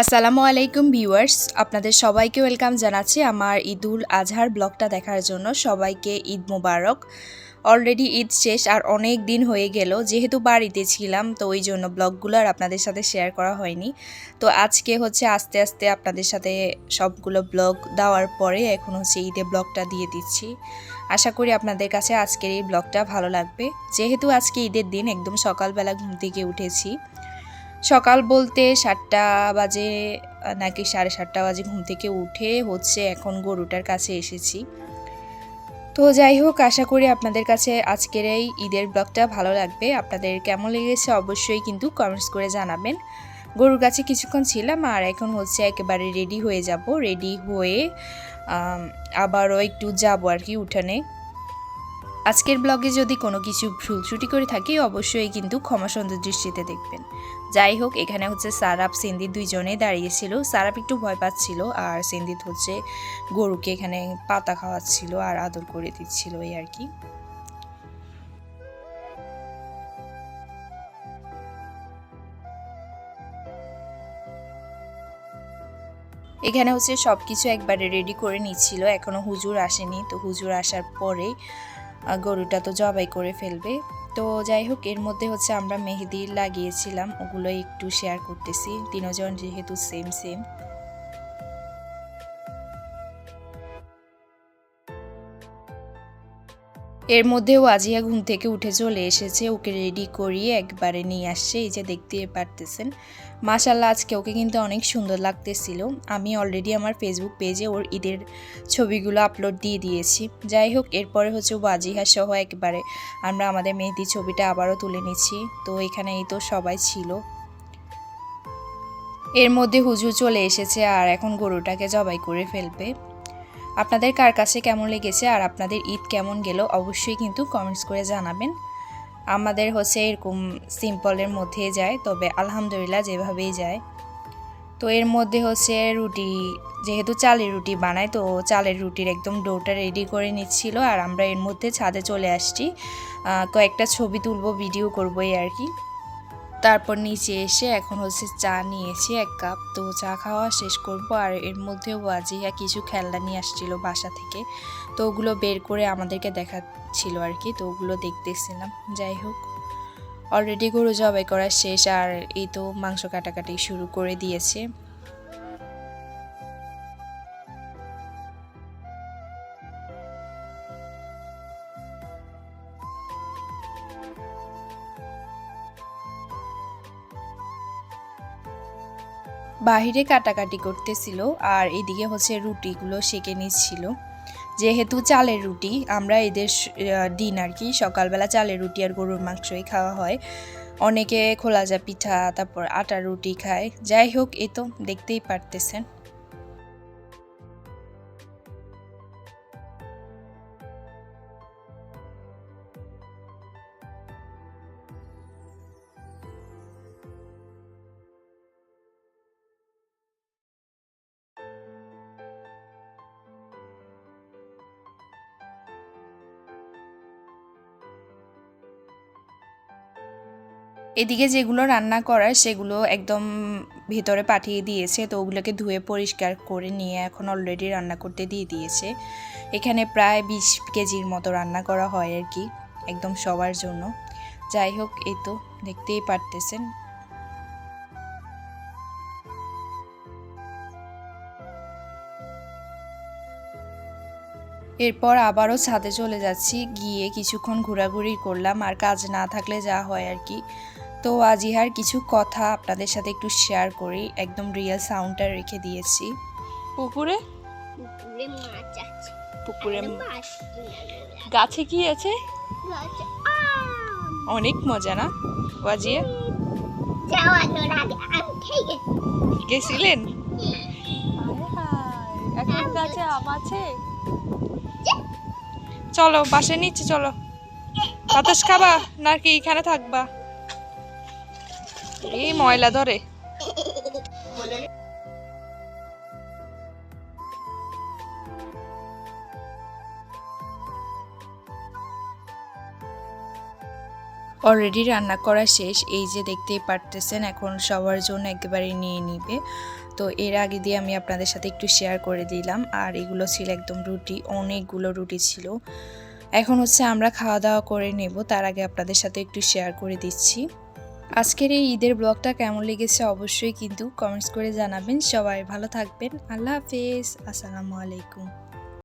আসসালামু আলাইকুম ভিউয়ার্স, আপনাদের সবাইকে ওয়েলকাম জানাচ্ছি আমার ঈদুল আজহার ব্লগটা দেখার জন্য। সবাইকে ঈদ মোবারক। অলরেডি ঈদ শেষ আর অনেক দিন হয়ে গেল, যেহেতু বাড়িতে ছিলাম, তো ওই জন্য ব্লগগুলো আর আপনাদের সাথে শেয়ার করা হয়নি। তো আজকে হচ্ছে আস্তে আস্তে আপনাদের সাথে সবগুলো ব্লগ দেওয়ার পরে এখন হচ্ছে ঈদে ব্লগটা দিয়ে দিচ্ছি। আশা করি আপনাদের কাছে আজকের এই ব্লগটা ভালো লাগবে। যেহেতু আজকে ঈদের দিন, একদম সকালবেলা ঘুম থেকে উঠেছি। সকাল বলতে সাতটা বাজে, নাকি সাড়ে সাতটা বাজে ঘুম থেকে উঠে হচ্ছে এখন গরুটার কাছে এসেছি। তো যাই হোক, আশা করি আপনাদের কাছে আজকের এই ঈদের ব্লগটা ভালো লাগবে। আপনাদের কেমন লেগেছে অবশ্যই কিন্তু কমেন্টস করে জানাবেন। গরুর কাছে কিছুক্ষণ ছিলাম আর এখন হচ্ছে একেবারে রেডি হয়ে যাব। রেডি হয়ে আবারও একটু যাব আর কি উঠানে। আজকের ব্লগে যদি কোনো কিছু ভুল ত্রুটি করে থাকি, অবশ্যই কিন্তু ক্ষমা সুন্দর দৃষ্টিতে দেখবেন। যাই হোক, এখানে হচ্ছে সারাপ সিন্দিত দুইজনে দাঁড়িয়েছিল। সারাপ একটু ভয় পাচ্ছিল আর সিন্দিত হচ্ছে গরুকে এখানে পাতা খাওয়াচ্ছিল আর আদর করে দিচ্ছিল এই আর কি। এখানে হচ্ছে সব কিছু একবারে রেডি করে নিচ্ছিল। এখনও হুজুর আসেনি। তো হুজুর আসার পরে গরুটা তো জবাই করে ফেলবে। তো যাই হোক, এর মধ্যে হচ্ছে আমরা মেহেদি লাগিয়েছিলাম, ওগুলো একটু শেয়ার করতেছি। তিনজন যেহেতু সেম সেম এর মধ্যেও আজিয়া ঘুম থেকে উঠে চলে এসেছে। ওকে রেডি করিয়ে একবারে নিয়ে আসছে। এই যে দেখতে পারতেছেন মাশাল্লাহ আজকে ওকে কিন্তু অনেক সুন্দর লাগতেছিল। আমি অলরেডি আমার ফেসবুক পেজে ওর ঈদের ছবিগুলো আপলোড দিয়ে দিয়েছি। যাই হোক, এরপরে হচ্ছে ও বাজিহা সহ একবারে আমরা আমাদের মেহেদি ছবিটা আবারও তুলে নিচ্ছি। তো এখানে এই তো সবাই ছিল। এর মধ্যে হুজুর চলে এসেছে আর এখন গরুটাকে জবাই করে ফেলবে। আপনাদের কার কাছে কেমন লেগেছে আর আপনাদের ঈদ কেমন গেল অবশ্যই কিন্তু কমেন্টস করে জানাবেন। আমাদের হচ্ছে এরকম সিম্পলের মধ্যে যায়, তবে আলহামদুলিল্লাহ যেভাবেই যায়। তো এর মধ্যে হচ্ছে রুটি, যেহেতু চালের রুটি বানায়, তো চালের রুটির একদম ডোটা রেডি করে নিচ্ছিল আর আমরা এর মধ্যে ছাদে চলে আসছি। কয়েকটা ছবি তুলবো ভিডিও করব এই আর কি। তারপর নিচে এসে এখন হচ্ছে চা নিয়েছি, এক কাপ। তো চা খাওয়া শেষ করব। আর এর মধ্যেও ওয়াজিয়া কিছু খেলনা নিয়ে আসছিল বাসা থেকে। তো ওগুলো বের করে আমাদেরকে দেখাচ্ছিল আর কি, তো ওগুলো দেখতেছিলাম। যাই হোক অলরেডি গরু জবাই করা শেষ। আর এই তো মাংস কাটাকাটি শুরু করে দিয়েছে। বাহিরে কাটাকাটি করতেছিল আর এদিকে হচ্ছে রুটিগুলো সেকে নিচ্ছিল। যেহেতু চালের রুটি, আমরা এদের ডিন আর কি, সকালবেলা চালের রুটি আর গরুর মাংসই খাওয়া হয়। অনেকে খোলা যা পিঠা, তারপর আটার রুটি খায়। যাই হোক, এ তো দেখতেই পারতেছেন। এদিকে যেগুলো রান্না করার সেগুলো একদম ভিতরে পাঠিয়ে দিয়েছে, তো ওগুলোকে ধুয়ে পরিষ্কার করে নিয়ে এখন অলরেডি রান্না করতে দিয়ে দিয়েছে। এখানে প্রায় বিশ কেজির মতো রান্না করা হয় আর কি, একদম সবার জন্য। যাই হোক, এই তো দেখতেই পারতেছেন। এরপর আবারও ছাদে চলে যাচ্ছি, গিয়ে কিছুক্ষণ ঘোরাঘুরি করলাম, আর কাজ না থাকলে যা হয় আর কি। তো আজ ইহার কিছু কথা আপনাদের সাথে একটু শেয়ার করি। একদম রিয়েল সাউন্ডটা রেখে দিয়েছি। পুকুরে? পুকুরে মাছ আছে। পুকুরে গাছে কি আছে? অনেক মজা না? বাজিয়ে। গেছিলেন? এখন গাছে আম আছে? চলো বাসে নিচ্ছে চলো। বাতাস খাবা নাকি এখানে থাকবা? এই ময়লা ধরে। অলরেডি রান্না করা শেষ। এই যে দেখতেই পারতেছেন, এখন সবার জন্য একেবারে নিয়ে নিবে। তো এর আগে দিয়ে আমি আপনাদের সাথে একটু শেয়ার করে দিলাম। আর এগুলো ছিল একদম রুটি, অনেকগুলো রুটি ছিল। এখন হচ্ছে আমরা খাওয়া দাওয়া করে নেব। তার আগে আপনাদের সাথে একটু শেয়ার করে দিচ্ছি। আজকের এই ঈদের ব্লগটা কেমন লেগেছে অবশ্যই কিন্তু কমেন্টস করে জানাবেন। সবাই ভালো থাকবেন। আল্লাহ হাফেজ। আসসালামু আলাইকুম।